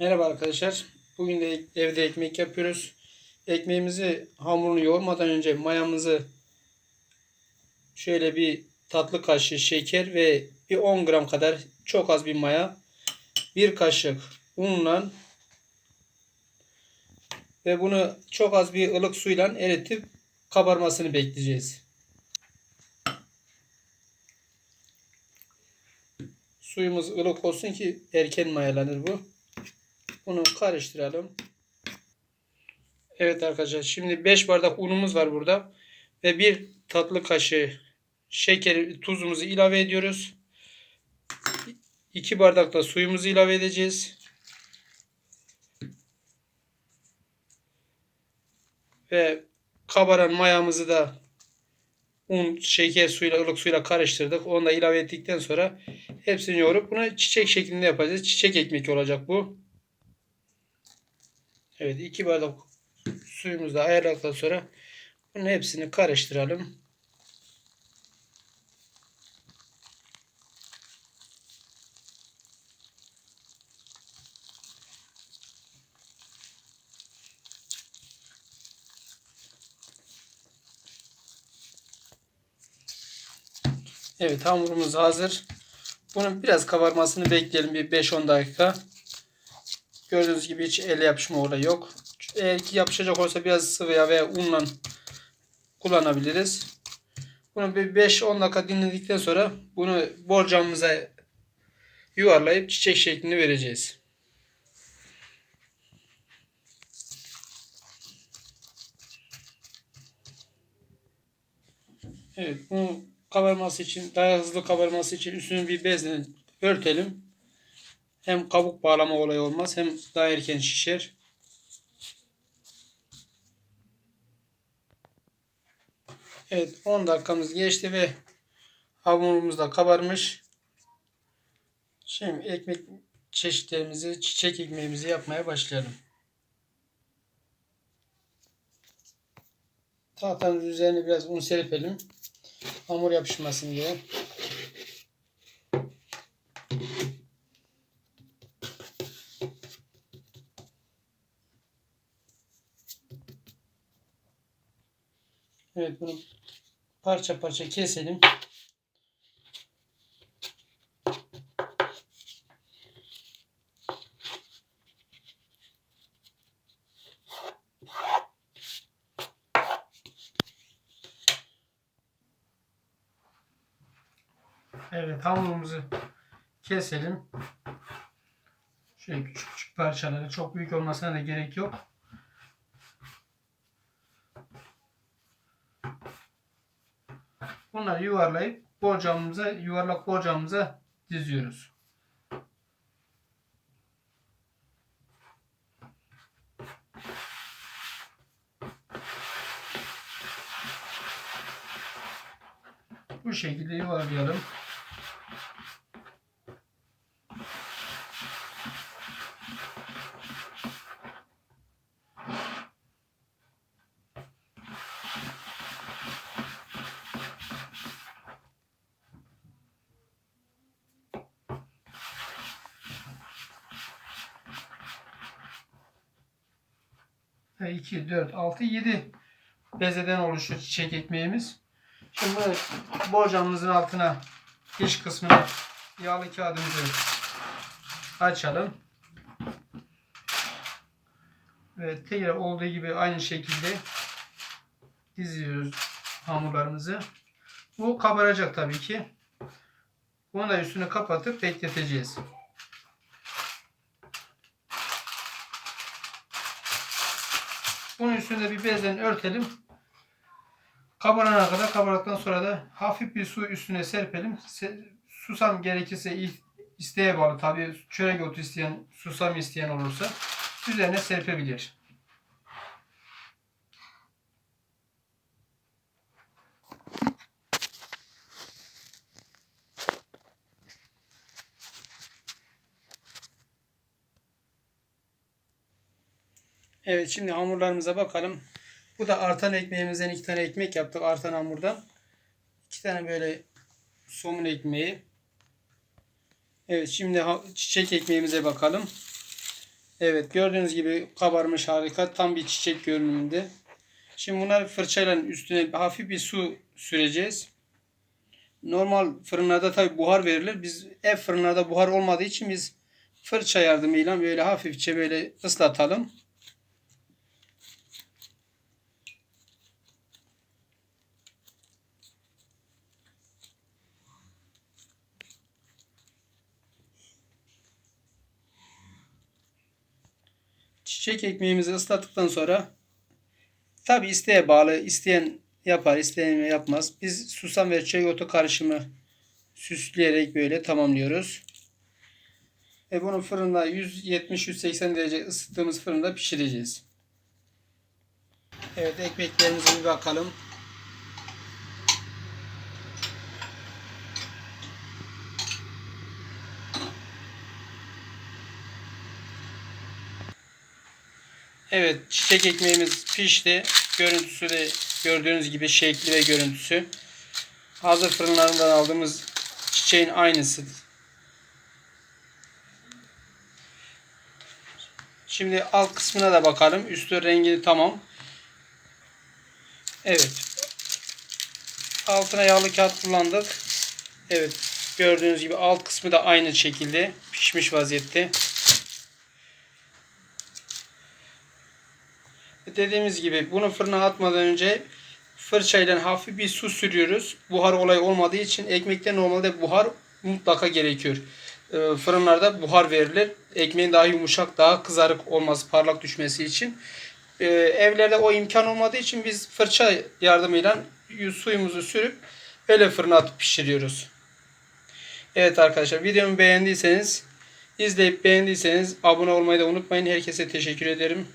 Merhaba arkadaşlar. Bugün de evde ekmek yapıyoruz. Ekmeğimizi hamurunu yoğurmadan önce mayamızı şöyle bir tatlı kaşığı şeker ve bir 10 gram kadar çok az bir maya, bir kaşık unla ve bunu çok az bir ılık suyla eritip kabarmasını bekleyeceğiz. Suyumuz ılık olsun ki erken mayalanır bu. Bunu karıştıralım. Evet arkadaşlar şimdi 5 bardak unumuz var burada. Ve bir tatlı kaşığı şeker tuzumuzu ilave ediyoruz. 2 bardak da suyumuzu ilave edeceğiz. Ve kabaran mayamızı da un, şeker suyla, ılık suyla karıştırdık. Onu da ilave ettikten sonra hepsini yoğurup bunu çiçek şeklinde yapacağız. Çiçek ekmek olacak bu. Evet 2 bardak suyumuzu ayarladıktan sonra bunun hepsini karıştıralım. Evet hamurumuz hazır. Bunun biraz kabarmasını bekleyelim bir 5-10 dakika. Gördüğünüz gibi hiç el yapışma olayı yok. Eğer ki yapışacak olsa biraz sıvı yağ veya unla kullanabiliriz. Bunu bir 5-10 dakika dinledikten sonra bunu borcamımıza yuvarlayıp çiçek şeklini vereceğiz. Evet, bunu kabarması için, daha hızlı kabarması için üstünü bir bezle örtelim. Hem kabuk bağlama olayı olmaz hem daha erken şişer. Evet 10 dakikamız geçti ve hamurumuz da kabarmış. Şimdi ekmek çeşitlerimizi, çiçek ekmeğimizi yapmaya başlayalım. Tahtanın üzerine biraz un serpelim. Hamur yapışmasın diye. Evet bunu parça parça keselim. Evet hamurumuzu keselim. Şöyle küçük küçük parçaları çok büyük olmasına da gerek yok. Bunları yuvarlayıp borcamımıza, yuvarlak borcamımıza diziyoruz. Bu şekilde yuvarlayalım. Ve 2, 4, 6, 7 bezeden oluşuyor çiçek ekmeğimiz. Şimdi borcamımızın altına iç kısmına yağlı kağıdımızı açalım. Ve tekrar olduğu gibi aynı şekilde diziyoruz hamurlarımızı. Bu kabaracak tabii ki. Bunu da üstünü kapatıp bekleteceğiz. Bunun üstünde bir bezden örtelim. Kabarana kadar kabardıktan sonra da hafif bir su üstüne serpelim. Se- susam gerekirse isteğe bağlı tabi çörek otu isteyen, susam isteyen olursa üzerine serpebilir. Evet şimdi hamurlarımıza bakalım. Bu da artan ekmeğimizden iki tane ekmek yaptık artan hamurdan. İki tane böyle somun ekmeği. Evet şimdi çiçek ekmeğimize bakalım. Evet gördüğünüz gibi kabarmış harika. Tam bir çiçek görünümünde. Şimdi bunları fırçayla üstüne hafif bir su süreceğiz. Normal fırınlarda tabi buhar verilir. Biz ev fırınlarda buhar olmadığı için biz fırça yardımıyla böyle hafifçe böyle ıslatalım. Çiçek ekmeğimizi ıslattıktan sonra tabi isteğe bağlı isteyen yapar isteyen yapmaz. Biz susam ve çörek otu karışımı süsleyerek böyle tamamlıyoruz. Ve bunu fırında 170-180 derece ısıttığımız fırında pişireceğiz. Evet ekmeklerimize bir bakalım. Evet çiçek ekmeğimiz pişti. Görüntüsü de gördüğünüz gibi şekli ve görüntüsü. Hazır fırınlarından aldığımız çiçeğin aynısı. Şimdi alt kısmına da bakalım. Üstü rengi tamam. Evet. Altına yağlı kağıt kullandık. Evet. Gördüğünüz gibi alt kısmı da aynı şekilde pişmiş vaziyette. Dediğimiz gibi bunu fırına atmadan önce fırçayla hafif bir su sürüyoruz. Buhar olayı olmadığı için ekmekte normalde buhar mutlaka gerekiyor. Ee, Fırınlarda buhar verilir. Ekmeğin daha yumuşak, daha kızarık olması, parlak düşmesi için. Ee, Evlerde o imkan olmadığı için biz fırça yardımıyla suyumuzu sürüp öyle fırına atıp pişiriyoruz. Evet arkadaşlar videomu beğendiyseniz izleyip beğendiyseniz abone olmayı da unutmayın. Herkese teşekkür ederim.